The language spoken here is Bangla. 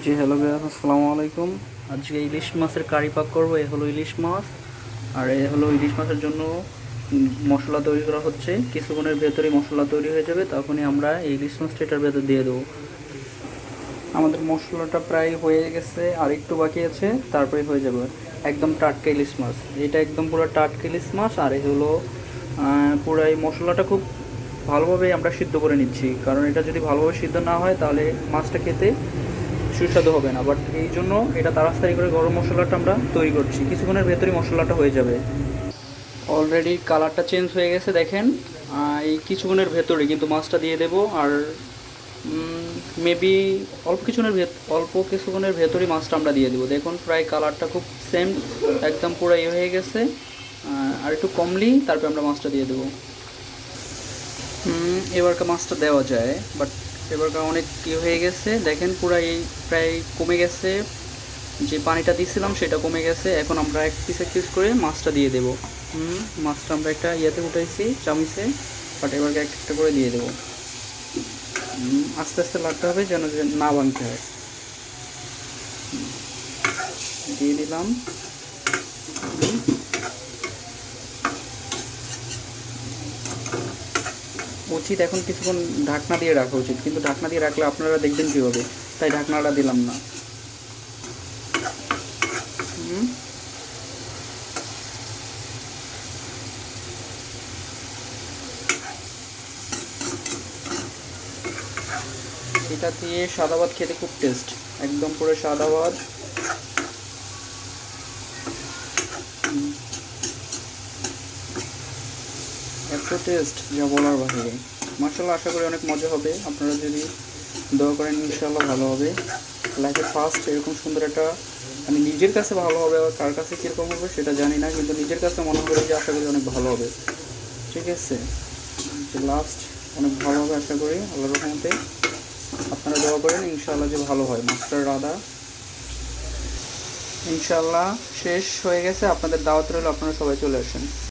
জি হ্যালো ভাইয়া আসসালামু আলাইকুম। আজকে ইলিশ মাছের কারি পাক করব, এ হলো ইলিশ মাছ। আর এ হলো ইলিশ মাছের জন্য মশলা তৈরি করা হচ্ছে। কিছুক্ষণের ভেতরে মশলা তৈরি হয়ে যাবে, তখনই আমরা ইলিশ মাছটা এটার ভেতর দিয়ে দেবো। আমাদের মশলাটা প্রায় হয়ে গেছে, আর একটু বাকি আছে, তারপরে হয়ে যাবে একদম টাটকা ইলিশ মাছ। এটা একদম পুরো টাটকা ইলিশ মাছ, আর এই হলো পুরো এই মশলাটা খুব ভালোভাবে আমরা সিদ্ধ করে নিচ্ছি। কারণ এটা যদি ভালোভাবে সিদ্ধ না হয়, তাহলে মাছটা খেতে সুস্বাদু হবে না বাট এই জন্য এটা তাড়াতাড়ি করে গরম মশলাটা আমরা তৈরি করছি। কিছুক্ষণের ভেতরেই মশলাটা হয়ে যাবে। অলরেডি কালারটা চেঞ্জ হয়ে গেছে, দেখেন। এই কিছুক্ষণের ভেতরে কিন্তু মাছটা দিয়ে দেবো, আর মেবি অল্প কিছুক্ষণের ভেত, অল্প কিছুক্ষণের ভেতরেই মাছটা আমরা দিয়ে দেবো। দেখুন, প্রায় কালারটা খুব সেম একদম পুরো ইয়ে হয়ে গেছে। আর একটু কমলি, তারপরে আমরা মাছটা দিয়ে দেবো। এবারকার মাছটা দেওয়া যায় বাট এবারকার অনেক ইয়ে হয়ে গেছে। দেখেন পুরো এই প্রায় কমে গেছে। যে পানিটা দিয়েছিলাম সেটা কমে গেছে। এখন আমরা এক পিস এক পিস করে মাছটা দিয়ে দেবো। হুম, মাছটা আমরা একটা ইয়েতে উঠাইছি চামিচে। বাট এবারকে এক একটা করে দিয়ে দেবো। আস্তে আস্তে লাগতে হবে যেন না ভাঙতে হয়। দিয়ে দিলাম। উচিত এখন কিছুক্ষণ ঢাকনা দিয়ে রাখা উচিত। কিন্তু ঢাকনা দিয়ে রাখলে আপনারা দেখবেন কীভাবে? তাই ঢাকনাটা দিলাম না। এটা দিয়ে সাদা ভাত খেতে খুব টেস্ট একদম পুরো সাদা ভাত। এত টেস্ট যা বলার বাহিরে। মার্শাল্লাহ আশা করি অনেক মজা হবে। আপনারা যদি দয়া করেন ইনশাল্লাহ ভালো হবে। লাইফে ফার্স্ট এরকম সুন্দর একটা আমি নিজের কাছে ভালো হবে আর কার কাছে কীরকম হবে সেটা জানি না, কিন্তু নিজের কাছে মনে করি যে আশা করি অনেক ভালো হবে। ঠিক আছে? লাস্ট অনেক ভালো হবে, আশা করি আল্লাহ রহমতে। আপনারা দোয়া করেন ইনশাল্লাহ যে ভালো হয়। মাস্টার রাধা ইনশাল্লাহ শেষ হয়ে গেছে। আপনাদের দাওয়াত রইল, আপনারা সবাই চলে আসেন।